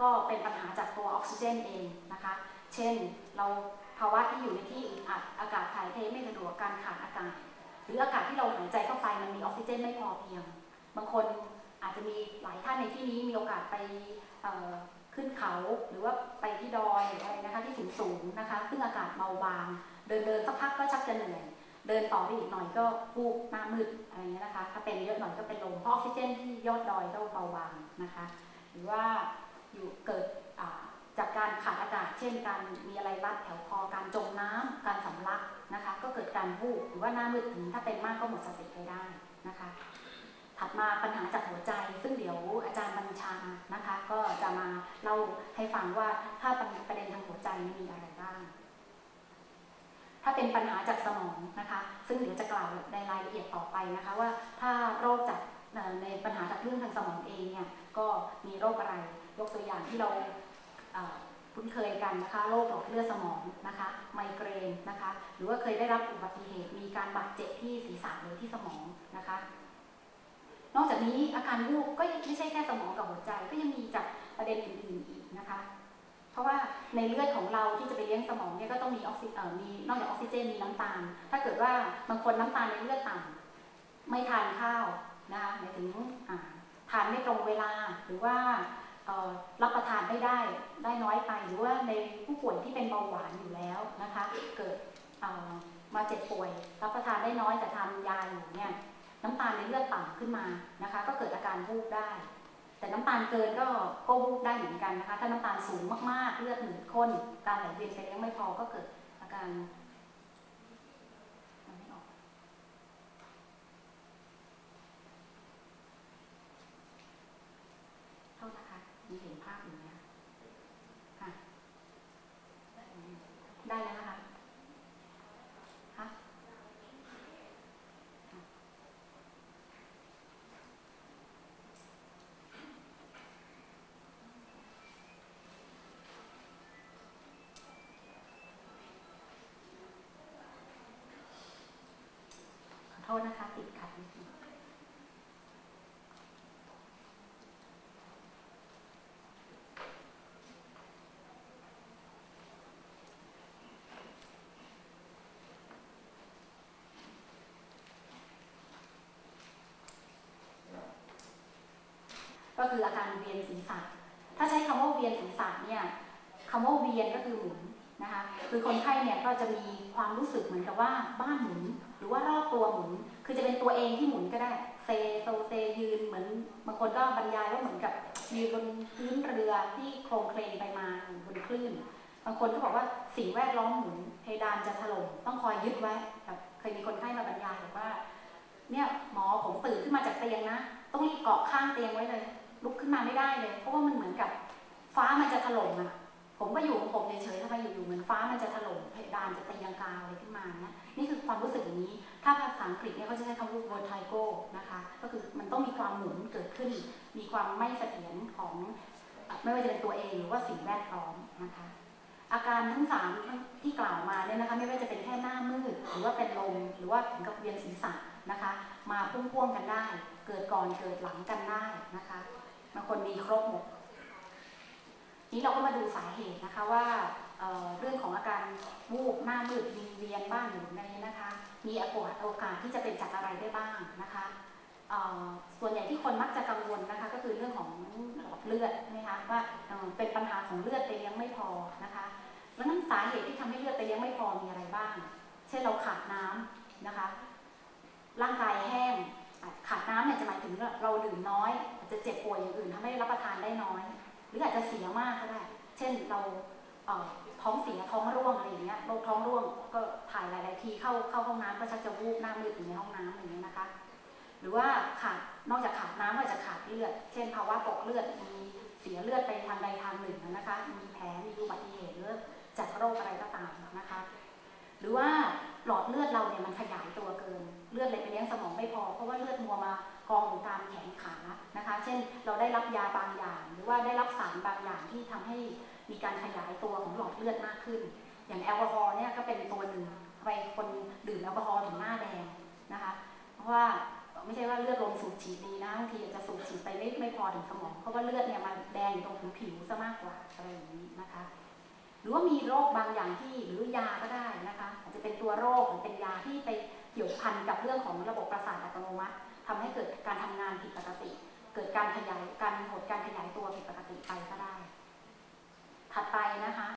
ก็เป็นปัญหาจากตัวออกซิเจนเองนะคะ เช่นเราภาวะที่อยู่ในที่อึดอัดอากาศถ่ายเทไม่สะดวกการขาดอากาศ หรืออากาศที่เราหายใจเข้าไปมันมีออกซิเจนไม่พอเพียง บางคนอาจจะมีหลายท่านในที่นี้มีโอกาสไปขึ้นเขาหรือว่าไปที่ดอยอะไรนะคะที่สูงสูงนะคะ ซึ่งอากาศเบาบาง เดินเดินสักพักก็ชักจะเหนื่อย เดินต่อไปอีกหน่อยก็ฟูกหน้ามืดอะไรเงี้ยนะคะ ถ้าเป็นเยอะหน่อยก็เป็นลมเพราะออกซิเจนที่ยอดดอยก็เบาบางนะคะ หรือว่า อยู่เกิดจากการขาดอากาศ เช่น การมีอะไรรัดแถวคอ การจมน้ำการสำลักนะคะ ก็เกิดการวูบหรือว่าหน้ามืดถึงถ้าเป็นมากก็หมดสติไปได้นะคะ ถัดมาปัญหาจากหัวใจ ซึ่งเดี๋ยวอาจารย์บัญชานะคะ ก็จะมาเล่าให้ฟังว่าถ้าประเด็นทางหัวใจมีอะไรบ้าง ถ้าเป็นปัญหาจากสมองนะคะ ซึ่งเดี๋ยวจะกล่าวในรายละเอียดต่อไปนะคะว่าถ้าโรคจาก ในปัญหาจากเรื่องทางสมองเองเนี่ยก็มีโรคอะไร ยกตัวอย่างที่เราคุ้นเคยกันนะคะโรคหลอดเลือดสมองนะคะไมเกรนนะคะหรือว่าเคยได้รับอุบัติเหตุมีการบาดเจ็บที่ศีรษะหรือที่สมองนะคะ นอกจากนี้อาการวูบก็ไม่ใช่แค่สมองกับหัวใจก็ยังมีจากประเด็นอื่นๆอีกนะคะเพราะว่าในเลือดของเราที่จะไปเลี้ยงสมองเนี่ยก็ต้องมีออกซิเออมีนอกจากออกซิเจนมีน้ำตาล ถ้าเกิดว่าบางคนน้ำตาลในเลือดต่ำไม่ทานข้าว นะหมายถึงทานไม่ตรงเวลาหรือว่ารับประทานไม่ได้ได้น้อยไปหรือว่าในผู้ป่วยที่เป็นเบาหวานอยู่แล้วนะคะเกิดมาเจ็บป่วย รับประทานได้น้อยแต่ทานยาอยู่เนี่ยน้ำตาลในเลือดต่ำขึ้นมานะคะ ก็เกิดอาการวูบได้ แต่น้ำตาลเกินก็ก็วูบได้เหมือนกันนะคะ ถ้าน้ำตาลสูงมากๆเลือดหนืดข้นการไหลเวียนไปเลี้ยงไม่พอก็เกิดอาการ มีเห็นภาพอย่างนี้ค่ะได้แล้วนะคะฮะขอโทษนะคะติดขัดนิดนึง ก็คืออาการเวียนศีรษะ ถ้าใช้คำว่าเวียนศีรษะเนี่ยคำว่าเวียนก็คือหมุนนะคะ คือคนไข้เนี่ยก็จะมีความรู้สึกเหมือนกับว่าบ้านหมุน หรือว่ารอบตัวหมุน คือจะเป็นตัวเองที่หมุนก็ได้ เซโซเซยืนเหมือนบางคนก็บรรยายว่าเหมือนกับยืนบนพื้นเรือที่โครงเคลงไปมาบนคลื่น บางคนก็บอกว่าสิ่งแวดล้อมหมุนเพดานจะถล่มต้องคอยยึดไว้แบบเคยมีคนไข้มาบรรยายบอกว่า เนี่ยหมอผมตื่นขึ้นมาจากเตียงนะ ต้องรีบเกาะข้างเตียงไว้เลย ลุกขึ้นมาไม่ได้เลย เพราะว่ามันเหมือนกับฟ้ามันจะถล่มอะผมก็อยู่ของผมเฉยๆทำไมอยู่ๆเหมือนฟ้ามันจะถล่มเพดานจะตียังกาอะไรขึ้นมาเนี่ยนี่คือความรู้สึกอย่างนี้ ถ้าภาษาอังกฤษเนี่ยเขาจะใช้คำว่า vertigo นะคะ ก็คือมันต้องมีความหมุนเกิดขึ้น มีความไม่เสถียรของไม่ว่าจะเป็นตัวเองหรือว่าสิ่งแวดล้อมนะคะ อาการทั้งสามที่กล่าวมาเนี่ยนะคะ ไม่ว่าจะเป็นแค่หน้ามืดหรือว่าเป็นลมหรือว่าถึงกับเวียนศีรษะนะคะ มาพุ่งพ่วงกันได้ เกิดก่อนเกิดหลังกันได้นะคะ บางคนมีครบหมดนี้เราก็มาดูสาเหตุนะคะว่าเเรื่องของอาการวูบหน้ามืดวิงเวียนบ้างหรืออะไรนะคะ มีโอกาสโอกาสที่จะเป็นจากอะไรได้บ้างนะคะส่วนใหญ่ที่คนมักจะกังวลนะคะ ก็คือเรื่องของหลอดเลือดนะคะว่าเป็นปัญหาของเลือดไปเลี้ยงไม่พอนะคะแล้วนั้นสาเหตุที่ทำให้เลือดไปเลี้ยงไม่พอมีอะไรบ้าง เช่นเราขาดน้ำนะคะ ร่างกายแห้ง ขาดน้ำเนี่ยจะหมายถึงเราดื่มน้อยอาจจะเจ็บป่วยอย่างอื่นทำให้รับประทานได้น้อย หรืออาจจะเสียมากก็ได้เช่นเราท้องเสียท้องร่วงอะไรอย่างเงี้ยโรคท้องร่วงก็ถ่ายหลาย ๆ ทีเข้าเข้าห้องน้ำก็ชักจะวูบหน้ามืดอยู่ในห้องน้ำอย่างเงี้ยนะคะ หรือว่าขาดนอกจากขาดน้ำก็จะขาดเลือด เช่น ภาวะตกเลือดมีเสียเลือดไปทางใดทางหนึ่งนะคะ มีแผลมีอุบัติเหตุหรือจากโรคอะไรก็ตามนะคะ หรือว่าหลอดเลือดเราเนี่ยมันขยายตัวเกินเลือดเลย ไม่พอ เพราะว่าเลือดมัวมากองอยู่ตามแขนขานะคะ เช่นเราได้รับยาบางอย่าง หรือว่าได้รับสารบางอย่างที่ทำให้มีการขยายตัวของหลอดเลือดมากขึ้น อย่างแอลกอฮอล์เนี่ยก็เป็นตัวหนึ่งไปคนดื่มแอลกอฮอล์ถึงหน้าแดงนะคะ เพราะว่าไม่ใช่ว่าเลือดลมสูบฉีดดีนะบางทีอาจจะสูบฉีดไปไม่ไม่พอถึงสมอง เพราะว่าเลือดเนี่ยมันแดงอยู่ตรงผิวผิวซะมากกว่าอะไรอย่างนี้นะคะ หรือว่ามีโรคบางอย่างที่หรือยาก็ได้นะคะ อาจจะเป็นตัวโรคหรือเป็นยาที่ไป กี่ยวพันกับเรื่องของระบบประสาทอัตโนมัติทำให้เกิดการทำงานผิดปกติ เกิดการขยายการหดการขยายตัวผิดปกติไปก็ได้ ถัดไป